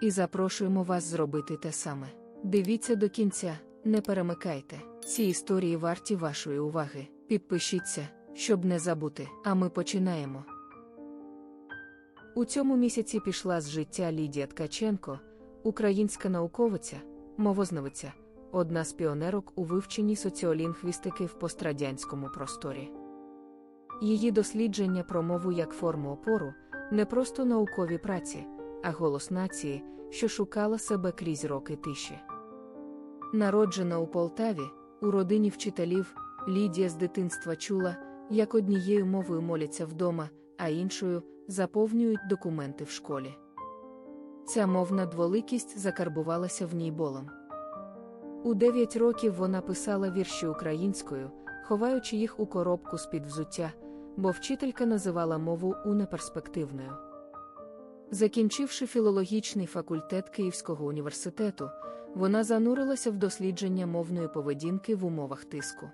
і запрошуємо вас зробити те саме. Дивіться до кінця, не перемикайте. Ці історії варті вашої уваги. Підпишіться, щоб не забути. А ми починаємо. У цьому місяці пішла з життя Лідія Ткаченко, українська науковиця, мовознавиця, одна з піонерок у вивченні соціолінгвістики в пострадянському просторі. Її дослідження про мову як форму опору не просто наукові праці, а голос нації, що шукала себе крізь роки тиші. Народжена у Полтаві, у родині вчителів, Лідія з дитинства чула, як однією мовою моляться вдома, а іншою заповнюють документи в школі. Ця мовна дволикість закарбувалася в ній болом. У дев'ять років вона писала вірші українською, ховаючи їх у коробку з-під взуття, бо вчителька називала мову унеперспективною. Закінчивши філологічний факультет Київського університету, вона занурилася в дослідження мовної поведінки в умовах тиску.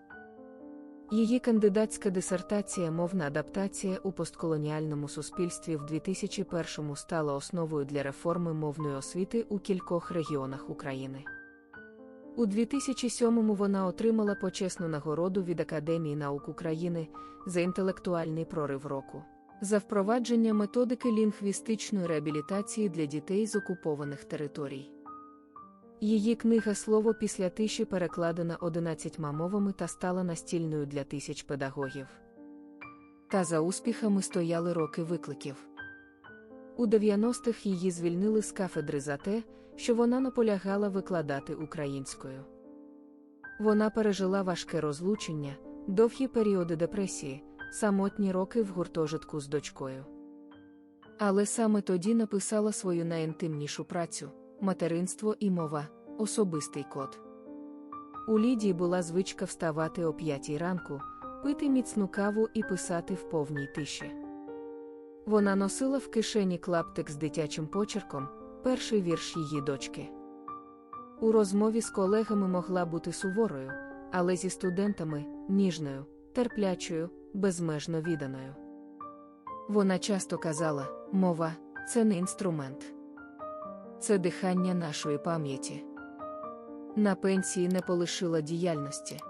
Її кандидатська дисертація Мовна адаптація у постколоніальному суспільстві в 2001-му стала основою для реформи мовної освіти у кількох регіонах України. У 2007-му вона отримала почесну нагороду від Академії наук України за інтелектуальний прорив року за впровадження методики лінгвістичної реабілітації для дітей з окупованих територій. Її книга Слово після тиші перекладена 11 мовами та стала настільною для тисяч педагогів. Та за успіхами стояли роки викликів. У 90-х її звільнили з кафедри за те, що вона наполягала викладати українською. Вона пережила важке розлучення, довгі періоди депресії, самотні роки в гуртожитку з дочкою. Але саме тоді написала свою найінтимнішу працю материнство і мова, особистий код. У Лідії була звичка вставати о п'ятій ранку, пити міцну каву і писати в повній тиші. Вона носила в кишені клаптик з дитячим почерком, перший вірш її дочки. У розмові з колегами могла бути суворою, але зі студентами ніжною, терплячою, безмежно відданою. Вона часто казала: мова це не інструмент, це дихання нашої пам'яті. На пенсії не полишила діяльності.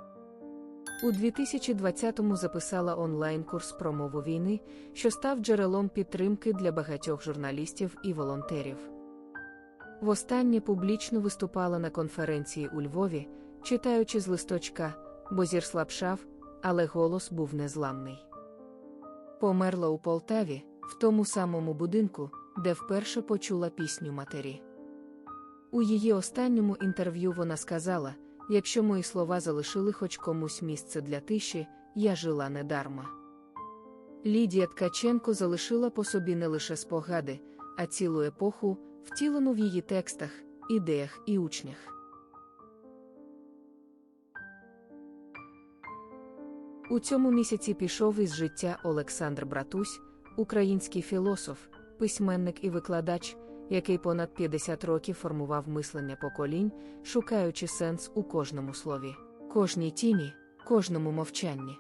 У 2020-му записала онлайн-курс про мову війни, що став джерелом підтримки для багатьох журналістів і волонтерів. Востаннє публічно виступала на конференції у Львові, читаючи з листочка, бо зір слабшав, але голос був незламний. Померла у Полтаві, в тому самому будинку, де вперше почула пісню матері. У її останньому інтерв'ю вона сказала: якщо мої слова залишили хоч комусь місце для тиші, я жила недарма. Лідія Ткаченко залишила по собі не лише спогади, а цілу епоху, втілену в її текстах, ідеях і учнях. У цьому місяці пішов із життя Олександр Братусь, український філософ, письменник і викладач, який понад 50 років формував мислення поколінь, шукаючи сенс у кожному слові, кожній тіні, кожному мовчанні.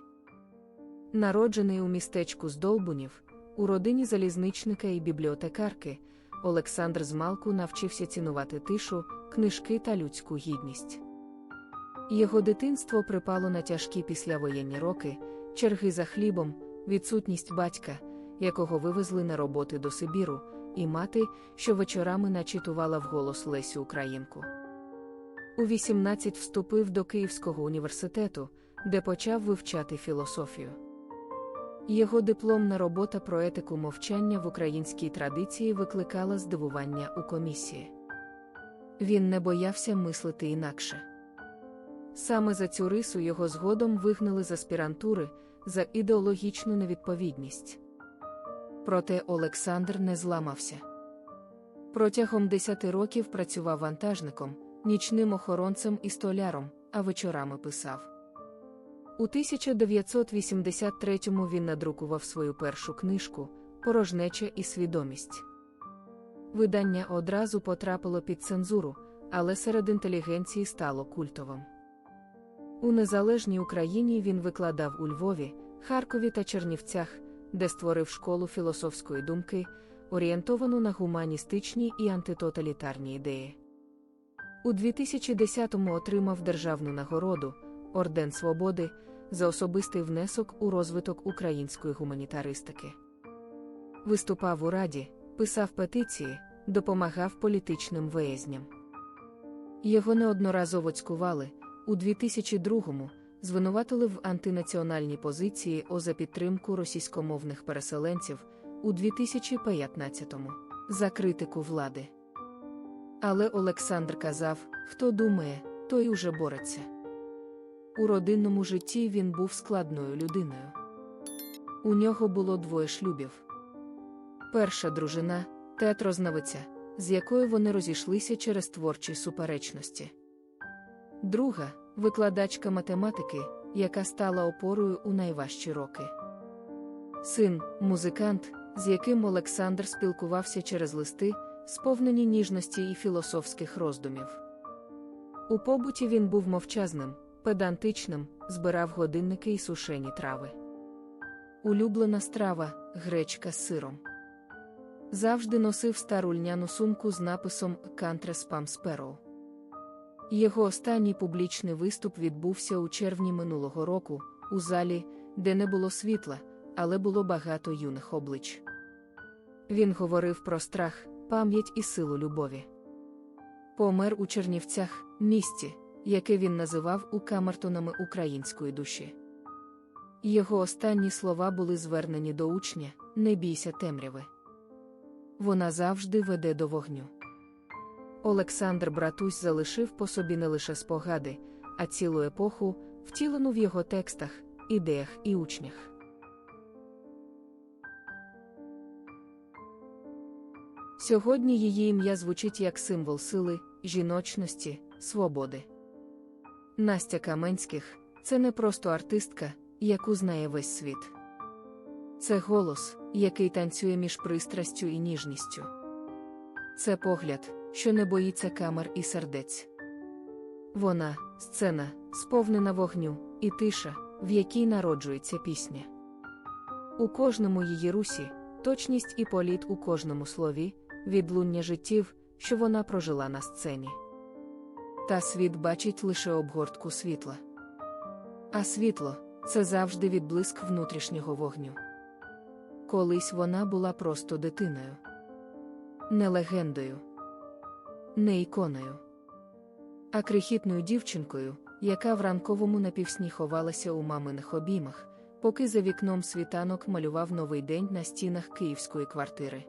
Народжений у містечку Здолбунів, у родині залізничника і бібліотекарки, Олександр змалку навчився цінувати тишу, книжки та людську гідність. Його дитинство припало на тяжкі післявоєнні роки, черги за хлібом, відсутність батька, якого вивезли на роботи до Сибіру, і мати, що вечорами начитувала вголос Лесю Українку. У 18 вступив до Київського університету, де почав вивчати філософію. Його дипломна робота про етику мовчання в українській традиції викликала здивування у комісії. Він не боявся мислити інакше. Саме за цю рису його згодом вигнали з аспірантури за ідеологічну невідповідність. Проте Олександр не зламався. Протягом 10 років працював вантажником, нічним охоронцем і столяром, а вечорами писав. У 1983-му він надрукував свою першу книжку Порожнеча і свідомість. Видання одразу потрапило під цензуру, але серед інтелігенції стало культовим. У незалежній Україні він викладав у Львові, Харкові та Чернівцях, де створив школу філософської думки, орієнтовану на гуманістичні і антитоталітарні ідеї. У 2010-му отримав державну нагороду Орден Свободи за особистий внесок у розвиток української гуманітаристики. Виступав у Раді, писав петиції, допомагав політичним виязням. Його неодноразово цькували у 2002-му звинуватили в антинаціональній позиції за підтримку російськомовних переселенців у 2015-му за критику влади. Але Олександр казав: хто думає, той уже бореться. У родинному житті він був складною людиною. У нього було двоє шлюбів. Перша дружина театрознавиця, з якою вони розійшлися через творчі суперечності. Друга викладачка математики, яка стала опорою у найважчі роки. Син, музикант, з яким Олександр спілкувався через листи, сповнені ніжності і філософських роздумів. У побуті він був мовчазним, педантичним, збирав годинники і сушені трави. Улюблена страва гречка з сиром. Завжди носив стару льняну сумку з написом «Country Spam Sparrow». Його останній публічний виступ відбувся у червні минулого року, у залі, де не було світла, але було багато юних облич. Він говорив про страх, пам'ять і силу любові. Помер у Чернівцях, місті, яке він називав у камертонами української душі. Його останні слова були звернені до учня: не бійся темряви. Вона завжди веде до вогню. Олександр Братусь залишив по собі не лише спогади, а цілу епоху, втілену в його текстах, ідеях і учнях. Сьогодні її ім'я звучить як символ сили, жіночності, свободи. Настя Каменських це не просто артистка, яку знає весь світ. Це голос, який танцює між пристрастю і ніжністю. Це погляд, що не боїться камер і сердець. Вона сцена, сповнена вогню, і тиша, в якій народжується пісня. У кожному її русі, точність і політ у кожному слові, відлуння життів, що вона прожила на сцені. Та світ бачить лише обгортку світла. А світло це завжди відблиск внутрішнього вогню. Колись вона була просто дитиною, не легендою, не іконою, а крихітною дівчинкою, яка в ранковому напівсні ховалася у маминих обіймах, поки за вікном світанок малював новий день на стінах київської квартири.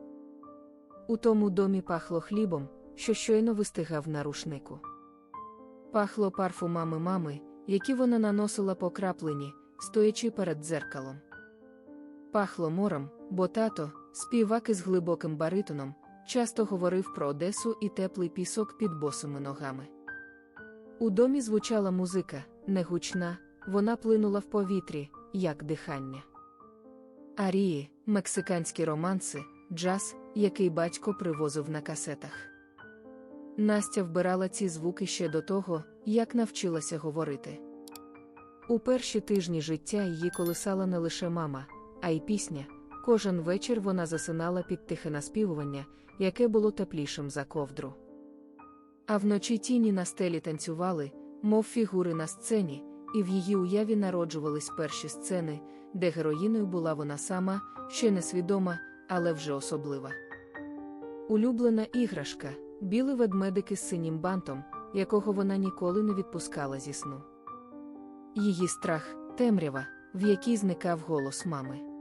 У тому домі пахло хлібом, що щойно вистигав на рушнику. Пахло парфумами мами, які вона наносила по краплині, стоячи перед дзеркалом. Пахло морем, бо тато, співак із глибоким баритоном, часто говорив про Одесу і теплий пісок під босими ногами. У домі звучала музика, негучна, вона плинула в повітрі, як дихання. Арії, мексиканські романси, джаз, який батько привозив на касетах. Настя вбирала ці звуки ще до того, як навчилася говорити. У перші тижні життя її колисала не лише мама, а й пісня. Кожен вечір вона засинала під тихе наспівування, яке було теплішим за ковдру. А вночі тіні на стелі танцювали, мов фігури на сцені, і в її уяві народжувались перші сцени, де героїною була вона сама, ще несвідома, але вже особлива. Улюблена іграшка, білий ведмедик із синім бантом, якого вона ніколи не відпускала зі сну. Її страх темрява, в якій зникав голос мами.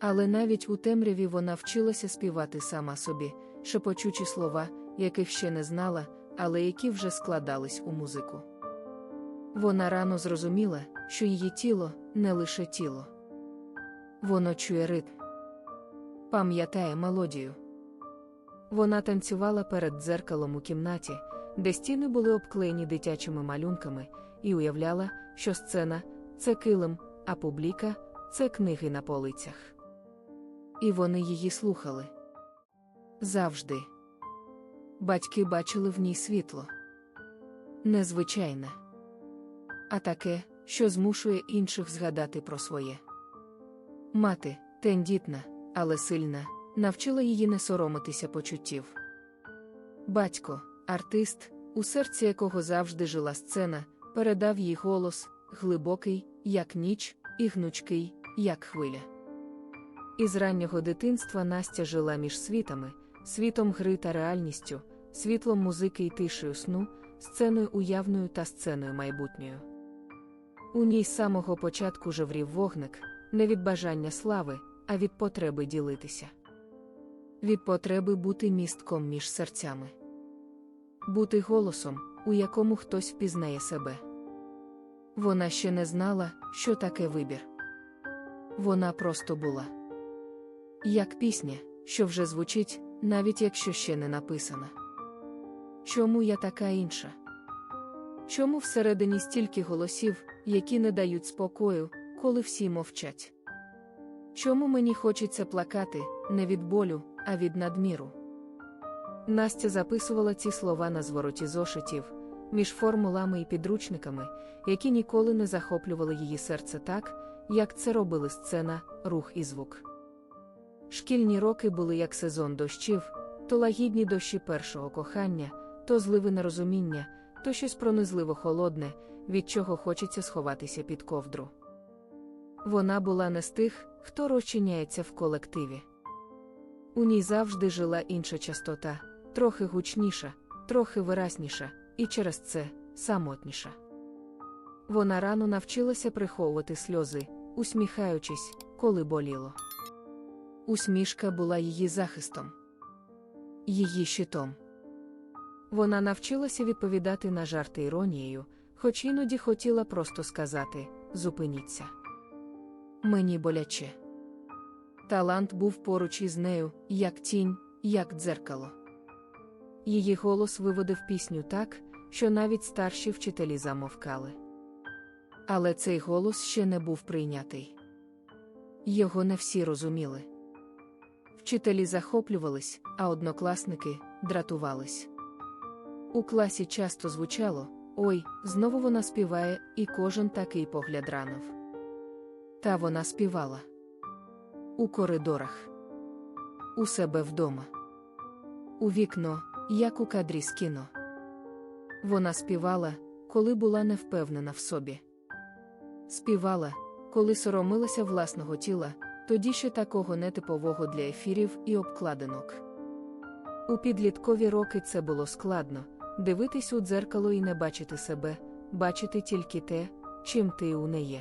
Але навіть у темряві вона вчилася співати сама собі, шепочучі слова, яких ще не знала, але які вже складались у музику. Вона рано зрозуміла, що її тіло не лише тіло. Воно чує ритм, пам'ятає мелодію. Вона танцювала перед дзеркалом у кімнаті, де стіни були обклеєні дитячими малюнками, і уявляла, що сцена це килим, а публіка це книги на полицях. І вони її слухали. Завжди. Батьки бачили в ній світло. Незвичайне. А таке, що змушує інших згадати про своє. Мати, тендітна, але сильна, навчила її не соромитися почуттів. Батько, артист, у серці якого завжди жила сцена, передав їй голос, глибокий, як ніч, і гнучкий, як хвиля. Із раннього дитинства Настя жила між світами, світом гри та реальністю, світлом музики і тишею сну, сценою уявною та сценою майбутньою. У ній з самого початку жеврів вогник, не від бажання слави, а від потреби ділитися. Від потреби бути містком між серцями. Бути голосом, у якому хтось впізнає себе. Вона ще не знала, що таке вибір. Вона просто була. Як пісня, що вже звучить, навіть якщо ще не написана. Чому я така інша? Чому всередині стільки голосів, які не дають спокою, коли всі мовчать? Чому мені хочеться плакати не від болю, а від надміру? Настя записувала ці слова на звороті зошитів, між формулами і підручниками, які ніколи не захоплювали її серце так, як це робили сцена, рух і звук. Шкільні роки були як сезон дощів, то лагідні дощі першого кохання, то зливи нерозуміння, то щось пронизливо холодне, від чого хочеться сховатися під ковдру. Вона була не з тих, хто розчиняється в колективі. У ній завжди жила інша частота, трохи гучніша, трохи виразніша, і через це самотніша. Вона рано навчилася приховувати сльози, усміхаючись, коли боліло. Усмішка була її захистом, її щитом. Вона навчилася відповідати на жарти іронією, хоч іноді хотіла просто сказати зупиніться. Мені боляче. Талант був поруч із нею, як тінь, як дзеркало. Її голос виводив пісню так, що навіть старші вчителі замовкали. Але цей голос ще не був прийнятий. Його не всі розуміли. Вчителі захоплювались, а однокласники дратувались. У класі часто звучало Ой, знову вона співає, і кожен такий погляд ранив. Та вона співала у коридорах, у себе вдома, у вікно, як у кадрі з кіно. Вона співала, коли була невпевнена в собі. Співала, коли соромилася власного тіла, тоді ще такого нетипового для ефірів і обкладинок. У підліткові роки це було складно дивитись у дзеркало і не бачити себе, бачити тільки те, чим ти у не є.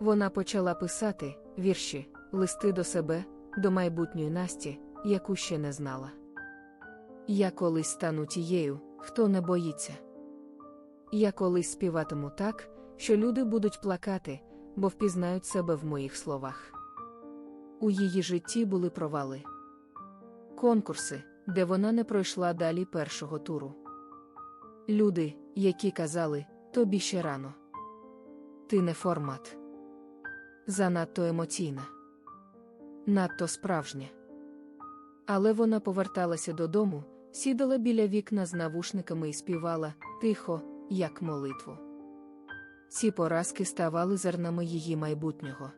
Вона почала писати вірші, листи до себе, до майбутньої Насті, яку ще не знала. Я колись стану тією, хто не боїться. Я колись співатиму так, що люди будуть плакати, бо впізнають себе в моїх словах. У її житті були провали. Конкурси, де вона не пройшла далі першого туру. Люди, які казали, тобі ще рано. Ти не формат. Занадто емоційна, надто справжня. Але вона поверталася додому, сідала біля вікна з навушниками і співала тихо, як молитву. Ці поразки ставали зернами її майбутнього.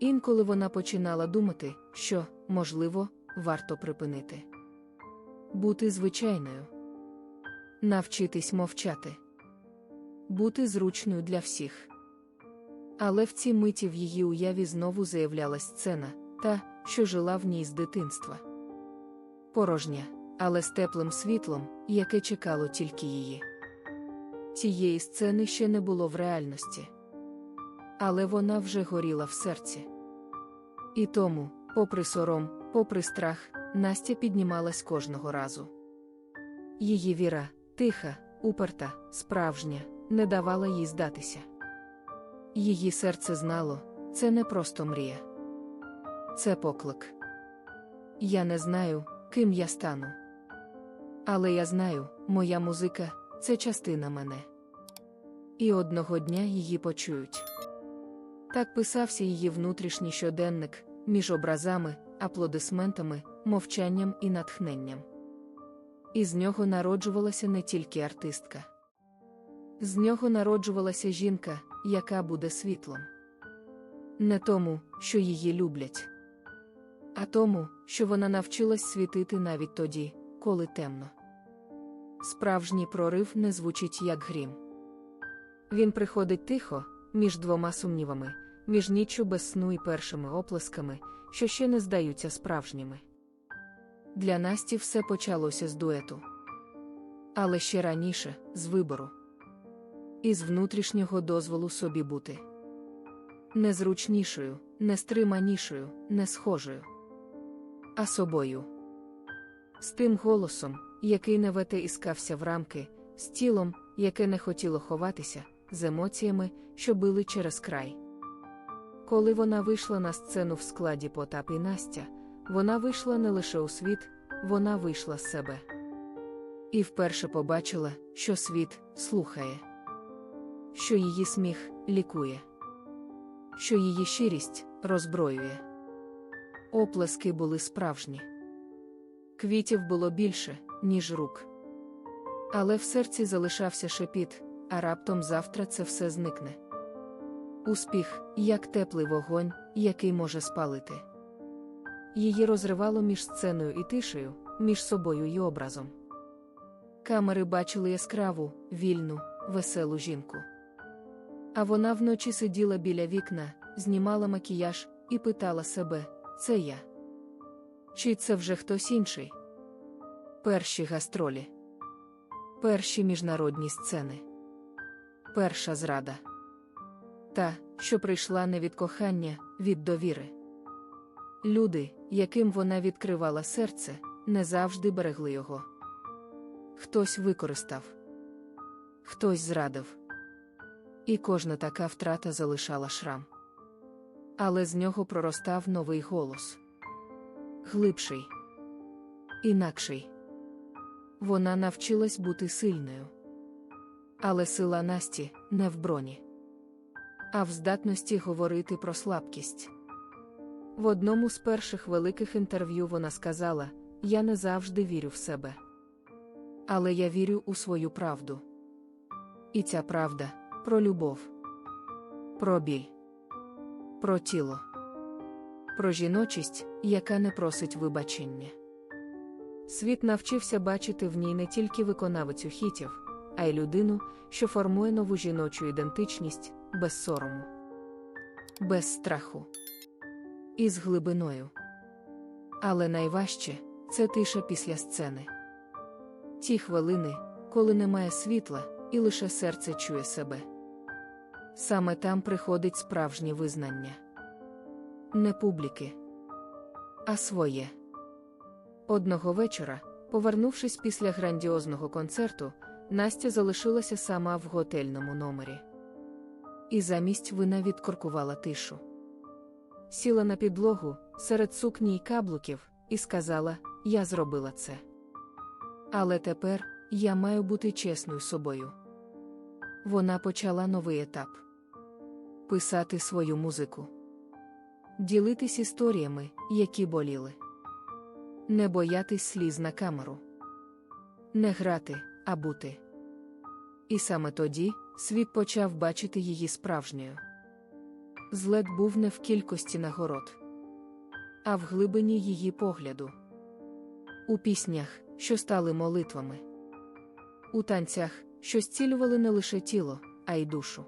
Інколи вона починала думати, що, можливо, варто припинити. Бути звичайною, навчитись мовчати, бути зручною для всіх. Але в цій миті в її уяві знову заявлялась сцена, та, що жила в ній з дитинства. Порожня, але з теплим світлом, яке чекало тільки її. Цієї сцени ще не було в реальності. Але вона вже горіла в серці. І тому, попри сором, попри страх, Настя піднімалась кожного разу. Її віра, тиха, уперта, справжня, не давала їй здатися. Її серце знало, це не просто мрія. Це поклик. Я не знаю, ким я стану. Але я знаю, моя музика це частина мене. І одного дня її почують. Так писався її внутрішній щоденник між образами, аплодисментами, мовчанням і натхненням. І з нього народжувалася не тільки артистка. З нього народжувалася жінка, яка буде світлом. Не тому, що її люблять, а тому, що вона навчилась світити навіть тоді, коли темно. Справжній прорив не звучить як грім. Він приходить тихо, між двома сумнівами, між ніччю без сну і першими оплесками, що ще не здаються справжніми. Для Насті все почалося з дуету. Але ще раніше з вибору. Із внутрішнього дозволу собі бути. Незручнішою, нестриманішою, не схожою. А собою. З тим голосом, який не вете іскався в рамки, з тілом, яке не хотіло ховатися, з емоціями, що били через край. Коли вона вийшла на сцену в складі Потап і Настя, вона вийшла не лише у світ, вона вийшла з себе. І вперше побачила, що світ слухає, що її сміх лікує, що її щирість роззброює. Оплески були справжні. Квітів було більше, ніж рук. Але в серці залишався шепіт, а раптом завтра це все зникне. Успіх, як теплий вогонь, який може спалити. Її розривало між сценою і тишею, між собою і образом. Камери бачили яскраву, вільну, веселу жінку. А вона вночі сиділа біля вікна, знімала макіяж і питала себе: це я? Чи це вже хтось інший? Перші гастролі, перші міжнародні сцени, перша зрада. Та, що прийшла не від кохання, від довіри. Люди, яким вона відкривала серце, не завжди берегли його. Хтось використав, хтось зрадив. І кожна така втрата залишала шрам. Але з нього проростав новий голос глибший, інакший. Вона навчилась бути сильною. Але сила Насті не в броні, а в здатності говорити про слабкість. В одному з перших великих інтерв'ю вона сказала: Я не завжди вірю в себе. Але я вірю у свою правду. І ця правда про любов, про біль, про тіло, про жіночість, яка не просить вибачення. Світ навчився бачити в ній не тільки виконавицю хітів, а й людину, що формує нову жіночу ідентичність без сорому, без страху і з глибиною. Але найважче це тиша після сцени. Ті хвилини, коли немає світла, і лише серце чує себе. Саме там приходить справжнє визнання. Не публіки, а своє. Одного вечора, повернувшись після грандіозного концерту, Настя залишилася сама в готельному номері. І замість вина відкоркувала тишу. Сіла на підлогу серед сукні й каблуків і сказала: Я зробила це. Але тепер я маю бути чесною собою. Вона почала новий етап писати свою музику, ділитись історіями, які боліли, не боятись сліз на камеру, не грати, а бути. І саме тоді світ почав бачити її справжньою. Злет був не в кількості нагород, а в глибині її погляду. У піснях, що стали молитвами, у танцях, що зцілювали не лише тіло, а й душу.